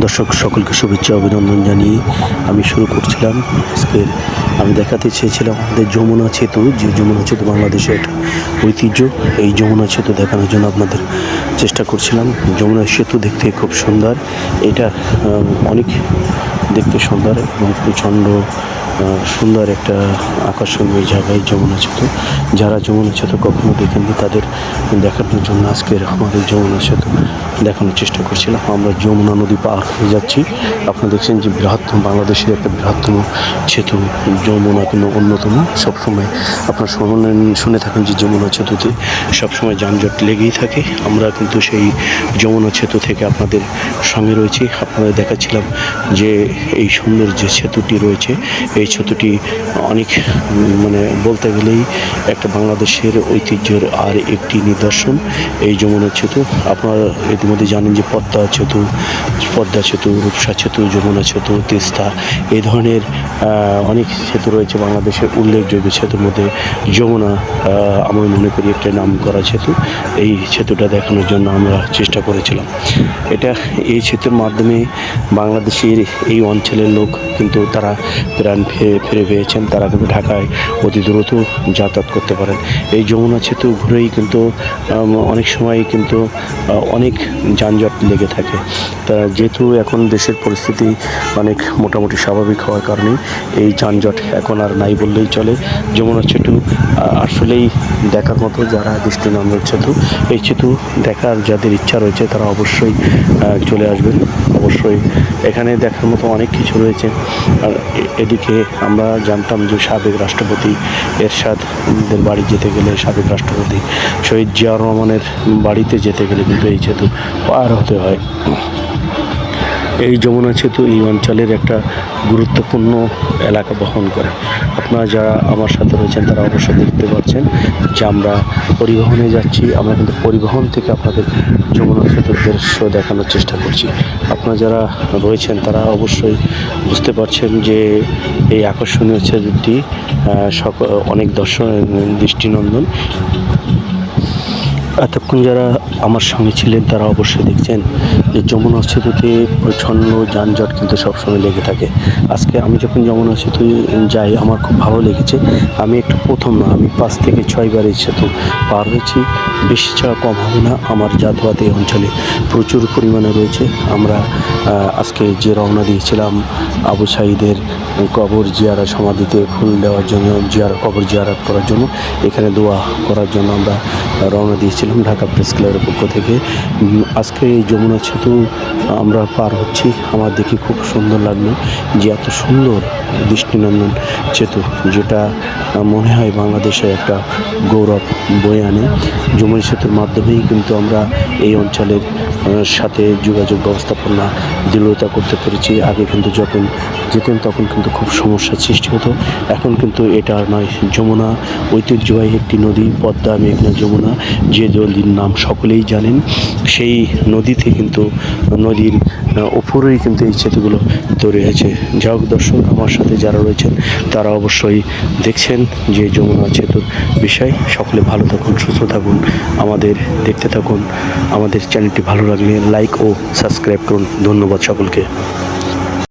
দর্শক সকলকে শুভেচ্ছা, অভিনন্দন জানিয়ে আমি শুরু করছিলাম। আজকের আমি দেখাতে চেয়েছিলাম আমাদের যমুনা সেতু, যে যমুনা সেতু বাংলাদেশের একটা ঐতিহ্য। এই যমুনা সেতু দেখানোর জন্য আপনাদের চেষ্টা করছিলাম। যমুনা সেতু দেখতে খুব সুন্দর। এটা অনেক দেখতে সুন্দর এবং প্রচণ্ড সুন্দর একটা আকর্ষণীয় জায়গায় যমুনা সেতু। যারা যমুনা সেতু কখনো দেখেননি, তাদের দেখানোর জন্য আজকের আমাদের যমুনা সেতু দেখানোর চেষ্টা করছিলাম। আমরা যমুনা নদী পার হয়ে যাচ্ছি। আপনারা দেখছেন যে বৃহত্তম বাংলাদেশের একটা বৃহত্তম সেতু, যমুনা কিন্তু অন্যতম। সবসময় আপনারা শুনে শুনে থাকেন যে যমুনা সেতুতে সবসময় যানজট লেগেই থাকে। আমরা কিন্তু সেই যমুনা সেতু থেকে আপনাদের সঙ্গে রয়েছি। আপনাদের দেখাচ্ছিলাম যে এই সুন্দর যে সেতুটি রয়েছে এই সেতুটি অনেক মানে বলতে গেলেই একটা বাংলাদেশের ঐতিহ্যের আর একটি নিদর্শন, এই যমুনা সেতু। আপনারা ইতিমধ্যে জানেন যে পদ্মা সেতু পদ্মা সেতু, রূপসা সেতু, যমুনা সেতু, তিস্তা, এই ধরনের অনেক সেতু রয়েছে বাংলাদেশের উল্লেখযোগ্য সেতুর মধ্যে। যমুনা আমি মনে করি একটা নাম করা সেতু। এই সেতুটা দেখানোর জন্য আমরা চেষ্টা করেছিলাম। এটা এই সেতুর মাধ্যমে বাংলাদেশের এই অঞ্চলের লোক কিন্তু তারা প্রাণ ফিরে ফিরে পেয়েছেন তারা কিন্তু ঢাকায় অতি দ্রুত যাতায়াত করতে পারেন। এই যমুনা সেতু ঘুরেই কিন্তু অনেক সময় কিন্তু অনেক যানজট লেগে থাকে। তা যেহেতু এখন দেশের পরিস্থিতি অনেক মোটামুটি স্বাভাবিক হওয়ার কারণে এই যানজট এখন আর নাই বললেই চলে। যমুনা সেতু আসলেই দেখার মতো যারা দৃষ্টিনন্দন সেতু, এই সেতু দেখার যাদের ইচ্ছা রয়েছে তারা অবশ্যই চলে আসবেন। অবশ্যই এখানে দেখার মতো অনেক কিছু রয়েছে। আর এদিকে আমরা জানতাম যে সাবেক রাষ্ট্রপতি এরশাদের বাড়ি যেতে গেলে, সাবেক রাষ্ট্রপতি শহীদ জিয়াউর রহমানের বাড়িতে যেতে গেলে কিন্তু এই সেতু পার হতে হয়। এই যমুনা সেতু এই অঞ্চলের একটা গুরুত্বপূর্ণ এলাকা বহন করে। আপনারা যারা আমার সাথে রয়েছেন, তারা অবশ্যই দেখতে পাচ্ছেন যে আমরা পরিবহনে যাচ্ছি। আমরা কিন্তু পরিবহন থেকে আপনাদের যমুনা সেতুর দৃশ্য দেখানোর চেষ্টা করছি। আপনারা যারা রয়েছেন, তারা অবশ্যই বুঝতে পারছেন যে এই আকর্ষণীয় সেতুটি অনেক দর্শন, দৃষ্টিনন্দন। এতক্ষণ যারা আমার সঙ্গে ছিলেন, তারা অবশ্যই দেখছেন যে যমুনা সেতুতে প্রচণ্ড যানজট কিন্তু সবসময় লেগে থাকে। আজকে আমি যখন যমুনা সেতু যাই, আমার খুব ভালো লেগেছে। আমি একটু প্রথম না, আমি পাঁচ থেকে ছয়বার এই সেতু পার হয়েছি। বেশি ছাড়া কম হবে না, আমার যাতায়াত এই অঞ্চলে প্রচুর পরিমাণে রয়েছে। আমরা আজকে যে রওনা দিয়েছিলাম আবু সাইদের কবর জিয়ারা সমাধিতে ফুল দেওয়ার জন্য, জিয়ার কবর জিয়ারা করার জন্য, এখানে দোয়া করার জন্য আমরা রওনা দিয়েছিলাম ঢাকা প্রেস ক্লাবের পক্ষ থেকে। আজকে এই যমুনা সেতু আমরা পার হচ্ছি। আমার দেখে খুব সুন্দর লাগল যে এত সুন্দর দৃষ্টিনন্দন সেতু, যেটা মনে হয় বাংলাদেশের একটা গৌরব বয়ে আনে। যমুনা সেতুর মাধ্যমেই কিন্তু আমরা এই অঞ্চলের সাথে যোগাযোগ ব্যবস্থাপনা দৃঢ়তা করতে পেরেছি। আগে কিন্তু যখন যেতেন তখন কিন্তু খুব সমস্যার সৃষ্টি হতো। এখন কিন্তু এটা আর নয় যমুনা ঐতিহ্যবাহী একটি নদী পদ্মা মেঘনা যমুনা যে নদীর নাম সকলেই জানেন। সেই নদীতে কিন্তু নদীর আহ, উপরেই কিন্তু এই সেতুগুলো তৈরি হয়েছে। যা হোক দর্শক আমার সাথে যারা রয়েছেন তারা অবশ্যই দেখছেন যে যমুনা সেতুর বিষয়। সকলে ভালো থাকুন সুস্থ থাকুন আমাদের দেখতে থাকুন। আমাদের চ্যানেলটি ভালো লাগলে লাইক ও সাবস্ক্রাইব করুন। ধন্যবাদ সকলকে।